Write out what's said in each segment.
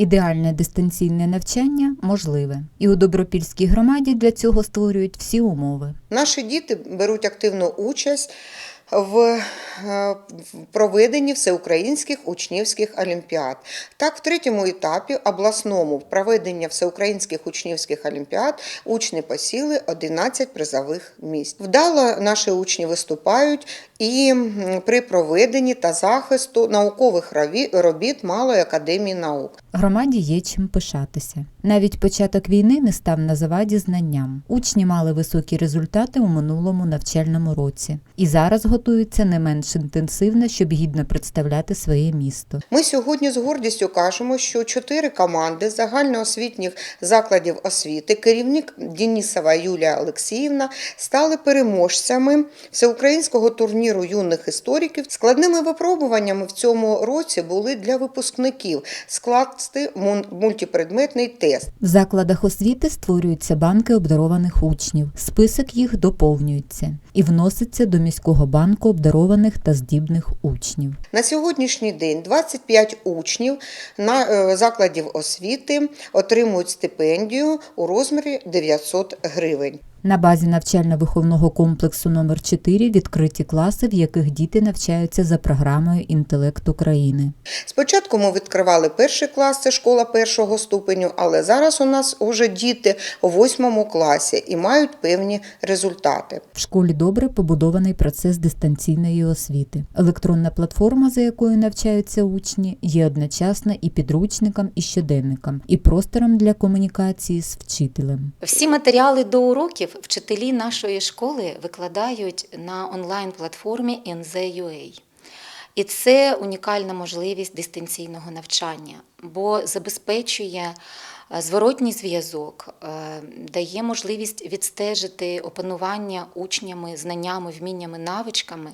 Ідеальне дистанційне навчання можливе, і у Добропільській громаді для цього створюють всі умови. Наші діти беруть активну участь в е, проведенні всеукраїнських учнівських олімпіад. Так, в третьому етапі обласному проведення всеукраїнських учнівських олімпіад учні посіли 11 призових місць. Вдало наші учні виступають і при проведенні та захисту наукових робіт Малої академії наук. Громаді є чим пишатися. Навіть початок війни не став на заваді знанням. Учні мали високі результати у минулому навчальному році і зараз готуються не менш інтенсивно, щоб гідно представляти своє місто. Ми сьогодні з гордістю кажемо, що чотири команди загальноосвітніх закладів освіти, керівник Денісова Юлія Олексіївна, стали переможцями всеукраїнського турніру юних істориків. Складними випробуваннями в цьому році були для випускників скласти мультипредметний тест. В закладах освіти створюються банки обдарованих учнів. Список їх доповнюється і вноситься до міського банку обдарованих та здібних учнів. На сьогоднішній день 25 учнів на е, закладів освіти отримують стипендію у розмірі 900 гривень. На базі навчально-виховного комплексу номер 4 відкриті класи, в яких діти навчаються за програмою Інтелект України. Спочатку ми відкривали перший клас, це школа першого ступеню, але зараз у нас вже діти у восьмому класі і мають певні результати. В школі добре побудований процес дистанційної освіти. Електронна платформа, за якою навчаються учні, є одночасно і підручником, і щоденником, і простором для комунікації з вчителем. Всі матеріали до уроків вчителі нашої школи викладають на онлайн-платформі NZ.UA. І це унікальна можливість дистанційного навчання, бо забезпечує е, зворотній зв'язок, е, дає можливість відстежити опанування учнями знаннями, вміннями, навичками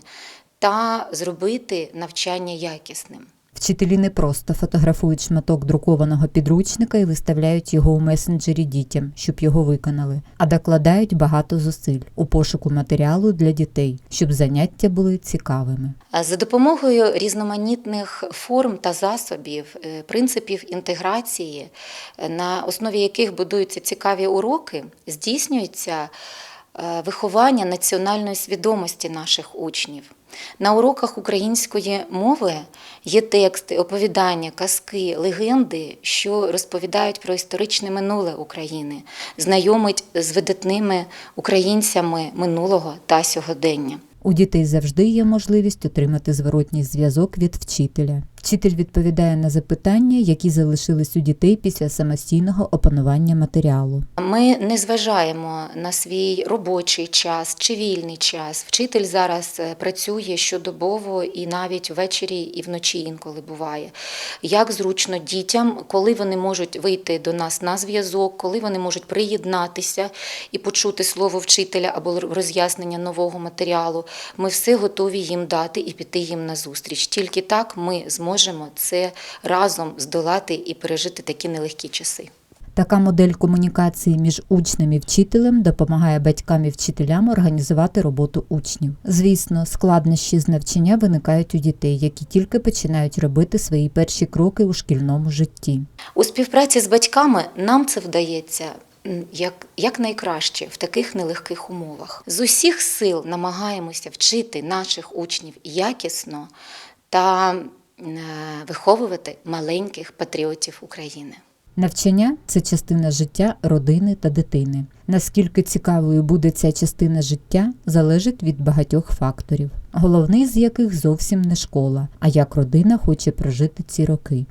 та зробити навчання якісним. Вчителі не просто фотографують шматок друкованого підручника і виставляють його у месенджері дітям, щоб його виконали, а докладають багато зусиль у пошуку матеріалу для дітей, щоб заняття були цікавими. За допомогою різноманітних форм та засобів, е, принципів інтеграції, е, на основі яких будуються цікаві уроки, здійснюється виховання національної свідомості наших учнів. На уроках української мови є тексти, оповідання, казки, легенди, що розповідають про історичне минуле України, знайомить з видатними українцями минулого та сьогодення. У дітей завжди є можливість отримати зворотній зв'язок від вчителя. Вчитель відповідає на запитання, які залишились у дітей після самостійного опанування матеріалу. Ми не зважаємо на свій робочий час чи вільний час. Вчитель зараз е, працює щодобово і навіть ввечері і вночі інколи буває. Як зручно дітям, коли вони можуть вийти до нас на зв'язок, коли вони можуть приєднатися і почути слово вчителя або роз'яснення нового матеріалу, ми все готові їм дати і піти їм на зустріч. Тільки так ми зможемо це разом здолати і пережити такі нелегкі часи. Така модель комунікації між учнем і вчителем допомагає батькам і вчителям організувати роботу учнів. Звісно, складнощі з навчання виникають у дітей, які тільки починають робити свої перші кроки у шкільному житті. У співпраці з батьками нам це вдається. Як, як найкраще в таких нелегких умовах з усіх сил намагаємося вчити наших учнів якісно та виховувати маленьких патріотів України. Навчання це частина життя родини та дитини. Наскільки цікавою буде ця частина життя, залежить від багатьох факторів, головний з яких зовсім не школа, а як родина хоче прожити ці роки.